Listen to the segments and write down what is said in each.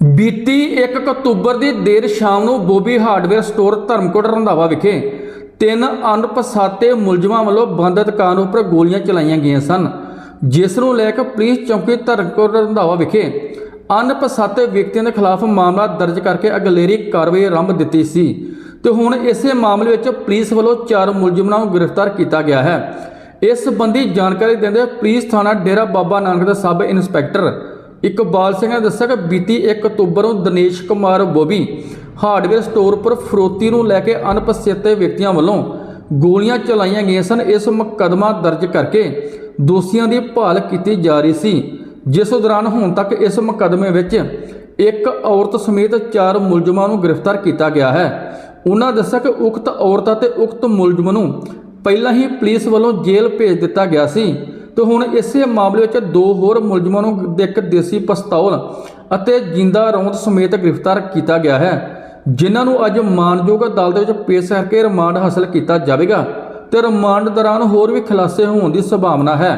ਬੀਤੀ 1 ਅਕਤੂਬਰ ਦੀ ਦੇਰ ਸ਼ਾਮ ਨੂੰ Bobby hardware store Dharamkot Randhawa ਵਿਖੇ ਤਿੰਨ ਅਣਪਛਾਤੇ ਮੁਲਜ਼ਮਾਂ ਵੱਲੋਂ ਬੰਦ ਦੁਕਾਨ ਉੱਪਰ ਗੋਲੀਆਂ ਚਲਾਈਆਂ ਗਈਆਂ ਸਨ, ਜਿਸ ਨੂੰ ਲੈ ਕੇ ਪੁਲਿਸ ਚੌਂਕੀ ਧਰਮਕੋਟ ਰੰਧਾਵਾ ਵਿਖੇ ਅਣਪਛਾਤੇ ਵਿਅਕਤੀਆਂ ਦੇ ਖਿਲਾਫ ਮਾਮਲਾ ਦਰਜ ਕਰਕੇ ਅਗਲੇਰੀ ਕਾਰਵਾਈ ਆਰੰਭ ਦਿੱਤੀ ਸੀ ਤੇ ਹੁਣ ਇਸੇ ਮਾਮਲੇ ਵਿੱਚ ਪੁਲਿਸ ਵੱਲੋਂ ਚਾਰ ਮੁਲਜ਼ਮਾਂ ਨੂੰ ਗ੍ਰਿਫਤਾਰ ਕੀਤਾ ਗਿਆ ਹੈ। ਇਸ ਸੰਬੰਧੀ ਜਾਣਕਾਰੀ ਦਿੰਦੇ ਪੁਲਿਸ ਥਾਣਾ ਡੇਰਾ ਬਾਬਾ ਨਾਨਕ ਦੇ ਸਬ ਇੰਸਪੈਕਟਰ ਇਕਬਾਲ ਸਿੰਘ ਨੇ ਦੱਸਿਆ ਕਿ ਬੀਤੀ 1 ਅਕਤੂਬਰ ਨੂੰ ਦਿਨੇਸ਼ ਕੁਮਾਰ ਬੋਬੀ ਹਾਰਡਵੇਅਰ ਸਟੋਰ ਪਰ ਫਰੋਤੀ ਨੂੰ ਲੈ ਕੇ ਅਣਪਛਾਤੇ ਵਿਅਕਤੀਆਂ ਵੱਲੋਂ ਗੋਲੀਆਂ ਚਲਾਈਆਂ ਗਈਆਂ ਸਨ। ਇਸ ਮੁਕੱਦਮਾ ਦਰਜ ਕਰਕੇ ਦੋਸ਼ੀਆਂ ਦੀ ਭਾਲ ਕੀਤੀ ਜਾ ਰਹੀ ਸੀ। ਜਿਸ ਦੌਰਾਨ ਹੁਣ ਤੱਕ ਇਸ ਮੁਕੱਦਮੇ ਵਿੱਚ ਇੱਕ ਔਰਤ ਸਮੇਤ ਚਾਰ ਮੁਲਜ਼ਮਾਂ ਨੂੰ ਗ੍ਰਿਫਤਾਰ ਕੀਤਾ ਗਿਆ ਹੈ। ਉਹਨਾਂ ਦੱਸਿਆ ਕਿ ਉਕਤ ਔਰਤ ਅਤੇ ਉਕਤ ਮੁਲਜ਼ਮ ਨੂੰ ਪਹਿਲਾਂ ਹੀ ਪੁਲਿਸ ਵੱਲੋਂ ਜੇਲ੍ਹ ਭੇਜ ਦਿੱਤਾ ਗਿਆ ਸੀ। ਤੇ ਹੁਣ ਇਸੇ ਮਾਮਲੇ ਵਿੱਚ ਦੋ ਹੋਰ ਮੁਲਜ਼ਮਾਂ ਨੂੰ ਇੱਕ ਦੇਸੀ ਪਿਸਤੌਲ ਅਤੇ ਜਿੰਦਾ ਰੌਂਦ ਸਮੇਤ ਗ੍ਰਿਫਤਾਰ ਕੀਤਾ ਗਿਆ ਹੈ, ਜਿਨ੍ਹਾਂ ਨੂੰ ਅੱਜ ਮਾਨਯੋਗ ਅਦਾਲਤ ਵਿੱਚ ਪੇਸ਼ ਕਰਕੇ ਰਿਮਾਂਡ ਹਾਸਲ ਕੀਤਾ ਜਾਵੇਗਾ ਤੇ ਰਿਮਾਂਡ ਦੌਰਾਨ ਹੋਰ ਵੀ ਖੁਲਾਸੇ ਹੋਣ ਦੀ ਸੰਭਾਵਨਾ ਹੈ।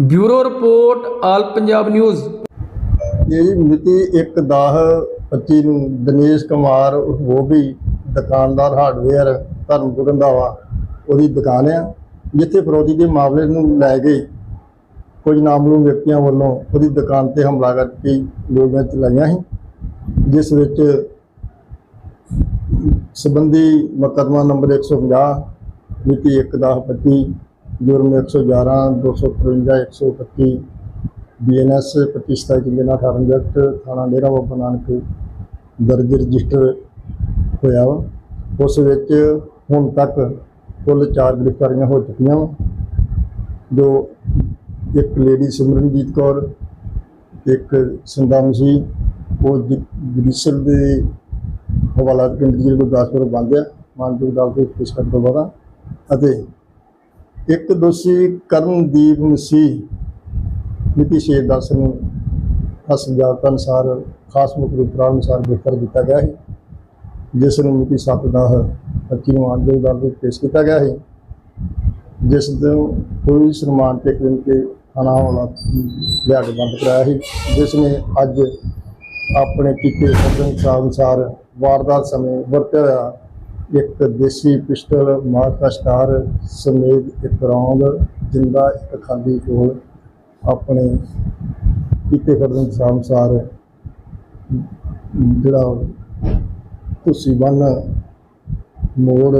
Bureau report, all Punjab news. ਇਹ ਮਿਤੀ 1/10/25 ਨੂੰ ਦਿਨੇਸ਼ ਕੁਮਾਰ ਉਹ ਵੀ ਦੁਕਾਨਦਾਰ ਹਾਰਡਵੇਅਰ ਧਰਮਪੁਰ ਰੰਧਾਵਾ, ਉਹਦੀ ਦੁਕਾਨ ਆ, ਜਿੱਥੇ ਫਰੋਦੀ ਦੇ ਮਾਮਲੇ ਨੂੰ ਲੈ ਗਏ ਕੁਝ ਨਾਮਲੂਮ ਵਿਅਕਤੀਆਂ ਵੱਲੋਂ ਉਹਦੀ ਦੁਕਾਨ ਤੇ ਹਮਲਾ ਕਰਕੇ ਗੋਲੀਆਂ ਚਲਾਈਆਂ ਸੀ, ਜਿਸ ਵਿੱਚ ਸਬੰਧੀ ਮੁਕੱਦਮਾ ਨੰਬਰ 150 ਮਿਤੀ 1/10/25 ਜੁਰਮ 111 253 131 ਬੀਐਨਐਸ 25 ਜ਼ਿਲ੍ਹੇ ਨਾਲ 18 ਜਗਤ, ਥਾਣਾ ਡੇਰਾ ਬਾਬਾ ਨਾਨਕ ਦਰਜ ਰਜਿਸਟਰ ਹੋਇਆ ਵਾ। ਉਸ ਵਿੱਚ ਹੁਣ ਤੱਕ ਕੁੱਲ 4 ਗ੍ਰਿਫਤਾਰੀਆਂ ਹੋ ਚੁੱਕੀਆਂ ਵਾ, ਜੋ ਇੱਕ ਲੇਡੀ ਸਿਮਰਨਜੀਤ ਕੌਰ, ਇੱਕ ਸਿੰਦਾ ਮਸੀਹ ਉਹ ਜ- ਦੇ ਹਵਾਲਾ ਕੇਂਦਰ ਜਿਹੜੇ ਗੁਰਦਾਸਪੁਰ ਬੰਦ ਆ ਮਾਨਜੋਗ ਅਦਾਲਤ ਦੇ ਪੇਸ਼ ਕਰਨ ਤੋਂ ਬਾਅਦ ਅਤੇ ਇੱਕ ਦੋਸ਼ੀ ਕਰਨਦੀਪ ਮਸੀਹ ਮਿਤੀ 6/10 ਨੂੰ ਹਸਜਾਤ ਅਨੁਸਾਰ, ਖਾਸ ਮੁਕਰੀ ਉਪਰਾਲ ਅਨੁਸਾਰ ਗ੍ਰਿਫਤਾਰ ਕੀਤਾ ਗਿਆ ਹੈ ਜਿਸ ਨੂੰ ਮਿਤੀ 7/10/25 ਨੂੰ ਆਂਦੇ ਅਦਾਲਤ ਵਿੱਚ ਪੇਸ਼ ਕੀਤਾ ਗਿਆ ਹੈ ਜਿਸ ਨੂੰ ਕੋਈ ਸਨਮਾਨ ਤੇ ਕਰਿੰਦ ਕੇ ਥਾਣਾ ਵਾਲਾ ਲਿਆ ਕੇ ਬੰਦ ਕਰਾਇਆ ਸੀ, ਜਿਸ ਨੇ ਅੱਜ ਆਪਣੇ ਕੀਤੇ ਸੱਜਣ ਅਨੁਸਾਰ ਵਾਰਦਾਤ ਸਮੇਂ ਵਰਤਿਆ ਹੋਇਆ ਇੱਕ ਦੇਸੀ ਪਿਸਟਲ ਮਾਰਕਾ ਸਟਾਰ ਸਮੇਤ ਇੱਕ ਰੌਂਦ ਜਿੰਦਾ ਇੱਕ ਖਾਲੀ ਕੋਲ ਆਪਣੇ ਕੀਤੇ ਫਰਜ਼ਨ ਅਨੁਸਾਰ ਜਿਹੜਾ ਤੁਸੀਂ ਬੰਨ ਮੋੜ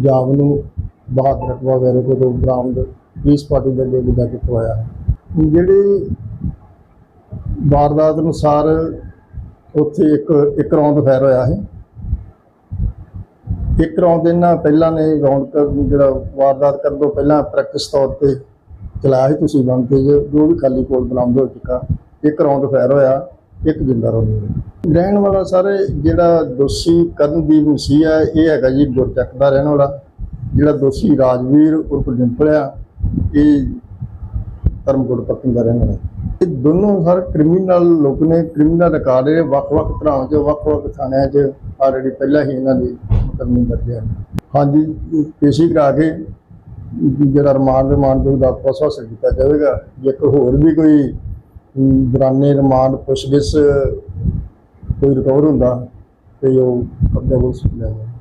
ਜਾਮ ਨੂੰ ਬਹਾਦਰ ਰਕਬਾ ਵੈਰੇ ਕੋ ਬਰਾਮਦ ਪੁਲਿਸ ਪਾਰਟੀ ਦੇ ਅੱਗੇ ਲਿਜਾ ਕਿੱਥੋਂ ਆਇਆ? ਹੈ ਜਿਹੜੀ ਵਾਰਦਾਤ ਅਨੁਸਾਰ ਉੱਥੇ ਇੱਕ ਇੱਕ ਰੌਂਦ ਫਾਇਰ ਹੋਇਆ ਹੈ ਇੱਕ ਰੌਂਦ ਇਹਨਾਂ ਪਹਿਲਾਂ ਨੇ ਰੌਂਡ ਕਰ ਜਿਹੜਾ ਵਾਰਦਾਤ ਕਰਨ ਤੋਂ ਪਹਿਲਾਂ ਪ੍ਰੈਕਟਿਸ ਤੌਰ ਤੇ ਚਲਾਇਆ ਸੀ ਤੁਸੀਂ ਬੰਦੇ ਜੋ ਵੀ ਖਾਲੀ ਕੋਲ ਬਰਾਮਦ ਹੋ ਚੁੱਕਾ। ਇੱਕ ਰੌਂਦ ਫਾਇਰ ਹੋਇਆ, ਇੱਕ ਜਿੰਦਾ ਰੌਂਦ ਰਹਿਣ ਵਾਲਾ ਸਾਰੇ ਜਿਹੜਾ ਦੋਸ਼ੀ ਕਰਨਦੀਪ ਮਸੀਹ ਹੈ ਇਹ ਹੈਗਾ ਜੀ ਗੁਰਚੱਕ ਦਾ ਰਹਿਣ ਵਾਲਾ, ਜਿਹੜਾ ਦੋਸ਼ੀ ਰਾਜਵੀਰ ਉਰਫ ਡਿੰਪਲ ਇਹ ਧਰਮਕੋਟ ਪੱਕੀ ਦਾ ਰਹਿਣ ਵਾਲਾ ਇਹ ਦੋਨੋਂ ਸਰ ਕ੍ਰਿਮੀਨਲ ਲੋਕ ਨੇ ਕ੍ਰਿਮੀਨਲ ਰਿਕਾਰਡ ਇਹ ਵੱਖ-ਵੱਖ ਤਰ੍ਹਾਂ 'ਚ ਵੱਖ-ਵੱਖ ਥਾਣਿਆਂ 'ਚ ਆਲਰੇਡੀ ਪਹਿਲਾਂ ਹੀ ਇਹਨਾਂ ਦੀ ਮੁਕੱਦਮੇ ਦਰਜ ਹੈ। ਹਾਂਜੀ ਪੇਸ਼ੀ ਕਰਾ ਕੇ ਜਿਹੜਾ ਰਿਮਾਂਡ ਰਿਮਾਂਡ ਦੇ ਦਾ ਪ੍ਰੋਸੈਸ ਕੀਤਾ ਜਾਵੇਗਾ। ਜੇਕਰ ਹੋਰ ਵੀ ਕੋਈ ਅਮ, ਦੌਰਾਨੇ ਰਿਮਾਂਡ ਪੁੱਛਗਿੱਛ ਕੋਈ ਰਿਕਵਰ ਹੁੰਦਾ ਤੇ ਉਹ ਆਪਣੇ ਕੋਲ ਸਕਦਾ ਹੈ